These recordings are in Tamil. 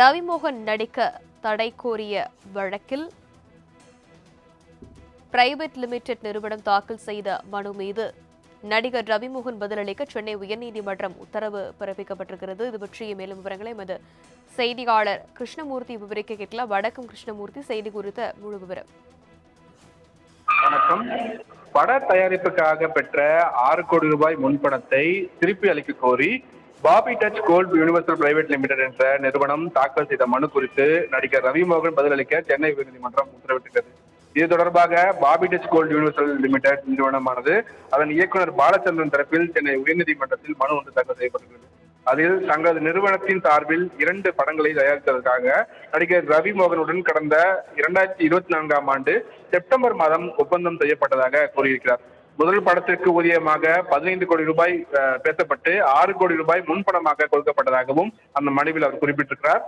ரவிமோகன் நடிக்க தடை கோரிய வழக்கில் பிரைவேட் லிமிடெட் நிறுவனம் தாக்கல் செய்த மனு மீது நடிகர் ரவிமோகன் பதிலளிக்க சென்னை உயர்நீதிமன்றம் உத்தரவு பிறப்பிக்கப்பட்டிருக்கிறது. இது பற்றிய மேலும் விவரங்களை எமது செய்தியாளர் கிருஷ்ணமூர்த்தி விவரிக்க கேட்கலாம். வடக்கும் கிருஷ்ணமூர்த்தி. செய்தி குறித்த முழு விவரம். வணக்கம். பட தயாரிப்புக்காக பெற்ற ஆறு கோடி ரூபாய் முன்பணத்தை திருப்பி அளிக்க கோரி Bobby touch gold universal private limited என்ற நிறுவனம் தாக்கல் செய்த மனு குறித்து நடிகர் ரவிமோகன் பதிலளிக்க சென்னை உயர்நீதிமன்றம் உத்தரவிட்டுள்ளது இது தொடர்பாக Bobby touch gold universal limited நிறுவனமானது அதன் இயக்குனர் பாலச்சந்திரன் தரப்பில் சென்னை உயர்நீதிமன்றத்தில் மனு ஒன்று தாக்கல் செய்யப்பட்டுள்ளது. அதில் தங்களது நிறுவனத்தின் சார்பில் இரண்டு படங்களை தயாரித்ததற்காக நடிகர் ரவி மோகனுடன் கடந்த இரண்டாயிரத்தி இருபத்தி நான்காம் ஆண்டு செப்டம்பர் மாதம் ஒப்பந்தம் செய்யப்பட்டதாக கூறியிருக்கிறார். முதல் படத்திற்கு ஊதியமாக பதினைந்து கோடி ரூபாய் பேசப்பட்டு ஆறு கோடி ரூபாய் முன்பணமாக கொடுக்கப்பட்டதாகவும் அந்த மனுவில் அவர் குறிப்பிட்டிருக்கிறார்.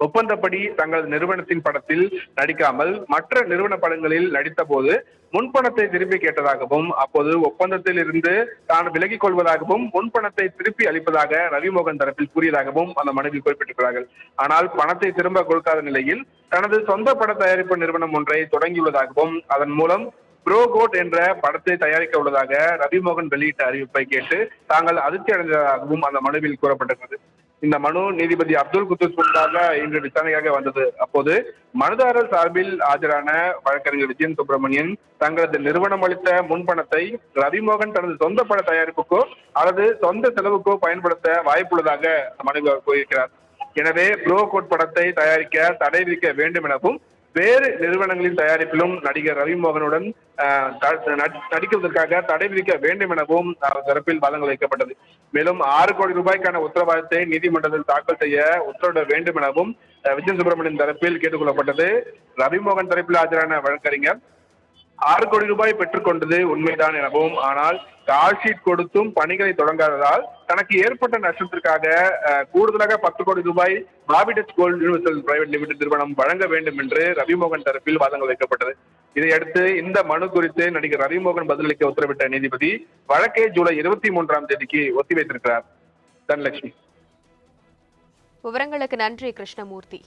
ஒப்பந்தப்படி தங்களது நிறுவனத்தின் படத்தில் நடிக்காமல் மற்ற நிறுவன படங்களில் நடித்த போது முன்பணத்தை திருப்பி கேட்டதாகவும் அப்போது ஒப்பந்தத்தில் இருந்து தான் விலகிக் கொள்வதாகவும் முன்பணத்தை திருப்பி அளிப்பதாக ரவிமோகன் தரப்பில் கூறியதாகவும் அந்த மனுவில் குறிப்பிட்டிருக்கிறார்கள். ஆனால் பணத்தை திரும்ப கொடுக்காத நிலையில் தனது சொந்த பட தயாரிப்பு நிறுவனம் ஒன்றை தொடங்கியுள்ளதாகவும் அதன் மூலம் ப்ரோகோட் என்ற படத்தை தயாரிக்க உள்ளதாக ரவிமோகன் வெளியிட்ட அறிவிப்பை கேட்டு தாங்கள் அதிர்ச்சி அடைந்ததாகவும் அந்த மனுவில் கூறப்பட்டிருந்தது. இந்த மனு நீதிபதி அப்துல் குத்தூஸ் முன்பாக இன்று விசாரணையாக வந்தது. அப்போது மனுதாரர் சார்பில் ஆஜரான வழக்கறிஞர் விஜயன் சுப்பிரமணியன் தங்களது நிறுவனம் அளித்த முன்பணத்தை ரவிமோகன் தனது சொந்த பட தயாரிப்புக்கோ அல்லது சொந்த செலவுக்கோ பயன்படுத்த வாய்ப்புள்ளதாக மனு கூறியிருக்கிறார். எனவே ப்ரோ கோட் படத்தை தயாரிக்க தடை விதிக்க வேண்டும் எனவும் வேறு நிறுவனங்களின் தயாரிப்பிலும் நடிகர் ரவிமோகனுடன் ஆஹ், த- நடி- தடை விதிக்க வேண்டும் எனவும் தரப்பில் வாதங்கள் வைக்கப்பட்டது. மேலும் ஆறு கோடி ரூபாய்க்கான உத்தரவாதத்தை நீதிமன்றத்தில் தாக்கல் செய்ய உத்தரவிட வேண்டும் எனவும் விஜய் சுப்பிரமணியன் தரப்பில் கேட்டுக்கொள்ளப்பட்டது. ரவிமோகன் தரப்பில் ஆஜரான வழக்கறிஞர் ஆறு கோடி ரூபாய் பெற்றுக்கொண்டது உண்மைதான் எனவும் ஆனால் கால் ஷீட் கொடுத்தும் பணிகளை தொடங்காததால் தனக்கு ஏற்பட்ட நஷ்டத்திற்காக கூடுதலாக பத்து கோடி ரூபாய் Bobby touch gold universal private limited நிறுவனம் வழங்க வேண்டும் என்று ரவிமோகன் தரப்பில் வாதங்கள் வைக்கப்பட்டது. இதையடுத்து இந்த மனு குறித்து நடிகர் ரவிமோகன் பதிலளிக்க உத்தரவிட்ட நீதிபதி வழக்கை ஜூலை இருபத்தி மூன்றாம் தேதிக்கு ஒத்திவைத்திருக்கிறார் தனலட்சுமி. விவரங்களுக்கு நன்றி கிருஷ்ணமூர்த்தி.